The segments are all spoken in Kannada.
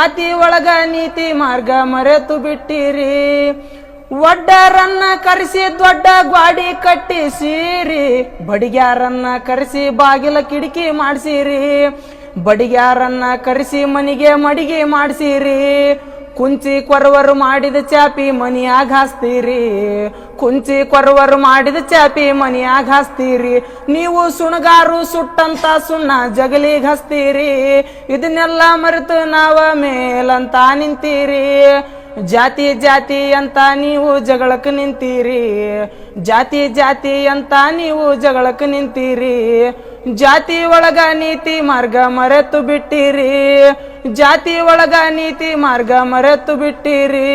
ಜಾತಿ ಒಳಗ ನೀತಿ ಮಾರ್ಗ ಮರೆತು ಬಿಟ್ಟಿರಿ. ಒಡ್ಡರನ್ನ ಕರೆಸಿ ದೊಡ್ಡ ಗ್ವಾಡಿ ಕಟ್ಟಿಸಿರಿ. ಬಡಿಗ್ಯಾರನ್ನ ಕರೆಸಿ ಬಾಗಿಲ ಕಿಟಕಿ ಮಾಡಿಸಿರಿ. ಬಡಿಗ್ಯಾರನ್ನ ಕರೆಸಿ ಮನಿಗೆ ಮಡಿಗೆ ಮಾಡಿಸಿರಿ. ಕುಂಚಿ ಕೊರವರು ಮಾಡಿದ ಚಾಪಿ ಮನಿಯಾಗ ಹಾಸ್ತೀರಿ. ಕುಂಚಿ ಕೊರವರು ಮಾಡಿದ ಚಾಪಿ ಮನಿಯಾಗ ಹಸ್ತೀರಿ ನೀವು ಸುಣಗಾರು ಸುಟ್ಟಂತ ಸುಣ್ಣ ಜಗಲಿಗೆ ಹಸ್ತೀರಿ ಇದನ್ನೆಲ್ಲ ಮರೆತು ನಾವ ಮೇಲಂತ ನಿಂತೀರಿ. ಜಾತಿ ಜಾತಿ ಅಂತ ನೀವು ಜಗಳಕ್ಕೆ ನಿಂತೀರಿ. ಜಾತಿ ಜಾತಿ ಅಂತ ನೀವು ಜಗಳಕ್ಕೆ ನಿಂತೀರಿ. ಜಾತಿ ಒಳಗ ನೀತಿ ಮಾರ್ಗ ಮರೆತು ಬಿಟ್ಟಿರಿ. ಜಾತಿ ಒಳಗ ನೀತಿ ಮಾರ್ಗ ಮರೆತು ಬಿಟ್ಟಿರಿ.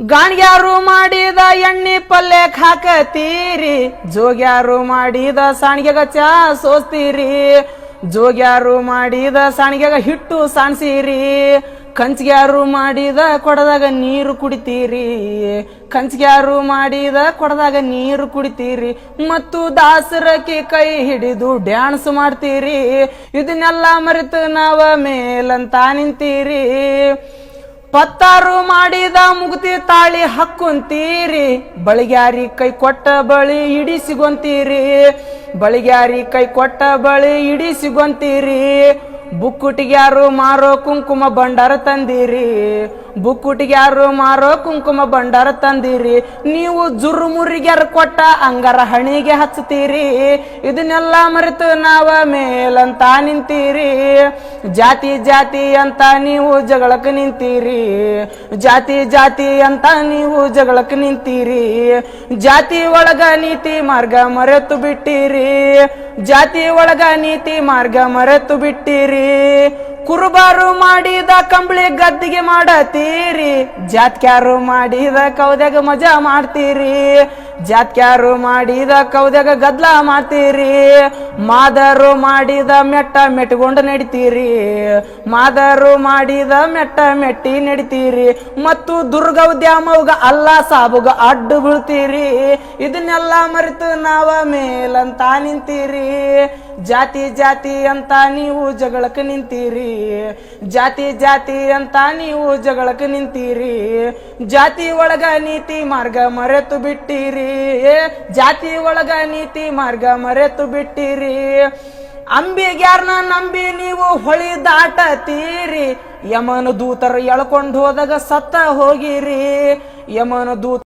ಗಾಣ್ಗ್ಯಾರು ಮಾಡಿದ ಎಣ್ಣೆ ಪಲ್ಯಕ್ ಹಾಕತೀರಿ, ಜೋಗ್ಯಾರು ಮಾಡಿದ ಸಾಣಿಗೆಗ ಚಾ ಸೋಸ್ತೀರಿ, ಜೋಗ್ಯಾರು ಮಾಡಿದ ಸಾಣಿಗೆಗ ಹಿಟ್ಟು ಸಾಣಿಸಿರಿ, ಕಂಚ್ಗ್ಯಾರು ಮಾಡಿದ ಕೊಡದಾಗ ನೀರು ಕುಡಿತೀರಿ, ಕಂಚ್ಗ್ಯಾರು ಮಾಡಿದ ಕೊಡದಾಗ ನೀರು ಕುಡಿತೀರಿ, ಮತ್ತು ದಾಸರಕ್ಕೆ ಕೈ ಹಿಡಿದು ಡ್ಯಾನ್ಸ್ ಮಾಡ್ತೀರಿ, ಇದನ್ನೆಲ್ಲ ಮರೆತು ನಾವ ಮೇಲಂತ ನಿಂತೀರಿ. ಪತ್ತಾರು ಮಾಡಿದ ಮುಗುತಿ ತಾಳಿ ಹಕ್ಕುಂತೀರಿ, ಬಳಿಗ್ಯಾರಿ ಕೈ ಕೊಟ್ಟ ಬಳಿ ಇಡಿ ಸಿಗೊಂತೀರಿ ಬಳಿಗ್ಯಾರಿ ಕೈ ಕೊಟ್ಟ ಬಳಿ ಇಡಿ ಸಿಗೊಂತೀರಿ ಬುಕ್ಕುಟಿಗ್ಯಾರು ಮಾರೋ ಕುಂಕುಮ ಭಂಡಾರ ತಂದಿರಿ ಬುಕ್ಕುಟಿಗ್ಯಾರು ಮಾರೋ ಕುಂಕುಮ ಭಂಡಾರ ತಂದಿರಿ. ನೀವು ಜುರುಮುರಿಗ್ಯಾರು ಕೊಟ್ಟ ಅಂಗಾರ ಹಣಿಗೆ ಹಚ್ಚತೀರಿ ಇದನ್ನೆಲ್ಲ ಮರೆತು ನಾವ ಮೇಲಂತ ನಿಂತೀರಿ. ಜಾತಿ ಜಾತಿ ಅಂತ ನೀವು ಜಗಳಕ್ಕೆ ನಿಂತೀರಿ. ಜಾತಿ ಜಾತಿ ಅಂತ ನೀವು ಜಗಳಕ್ಕೆ ನಿಂತೀರಿ. ಜಾತಿ ಒಳಗ ನೀತಿ ಮಾರ್ಗ ಮರೆತು ಬಿಟ್ಟಿರಿ. ಜಾತಿ ಒಳಗ ನೀತಿ ಮಾರ್ಗ ಮರೆತು ಬಿಟ್ಟಿರಿ. ಕುರುಬಾರು ಮಾಡಿದ ಕಂಬಳಿ ಗದ್ದಿಗೆ ಮಾಡತೀರಿ. ಜಾತ್ಕ್ಯಾರು ಮಾಡಿದ ಕೌದ್ಯಾಗ ಮಜಾ ಮಾಡ್ತೀರಿ. ಜಾತ್ಕ್ಯಾರು ಮಾಡಿದ ಕೌದ್ಯಾಗ ಗದ್ಲ ಮಾಡ್ತೀರಿ. ಮಾದರು ಮಾಡಿದ ಮೆಟ್ಟ ಮೆಟ್ಕೊಂಡು ನಡಿತೀರಿ. ಮಾದರು ಮಾಡಿದ ಮೆಟ್ಟ ಮೆಟ್ಟಿ ನಡಿತೀರಿ. ಮತ್ತು ದುರ್ಗೌದ್ಯಾಮವ್ಗ ಅಲ್ಲ ಸಾಬುಗ ಅಡ್ಡು ಬೀಳ್ತೀರಿ. ಇದನ್ನೆಲ್ಲ ಮರೆತು ನಾವ ಮೇಲಂತ ನಿಂತೀರಿ. ಜಾತಿ ಜಾತಿ ಅಂತ ನೀವು ಜಗಳಕ್ಕೆ ನಿಂತೀರಿ. ಜಾತಿ ಜಾತಿ ಅಂತ ನೀವು ಜಗಳಕ್ಕೆ ನಿಂತೀರಿ. ಜಾತಿ ಒಳಗ ನೀತಿ ಮಾರ್ಗ ಮರೆತು ಬಿಟ್ಟಿರಿ. ಜಾತಿ ಒಳಗ ನೀತಿ ಮಾರ್ಗ ಮರೆತು ಬಿಟ್ಟಿರಿ. ಅಂಬಿಗ್ಯಾರ್ನ ನಂಬಿ ನೀವು ಹೊಳಿ ದಾಟತೀರಿ. ಯಮನ ದೂತರ ಎಳ್ಕೊಂಡು ಹೋದಾಗ ಸತ್ತ ಹೋಗಿರಿ. ಯಮನ ದೂತ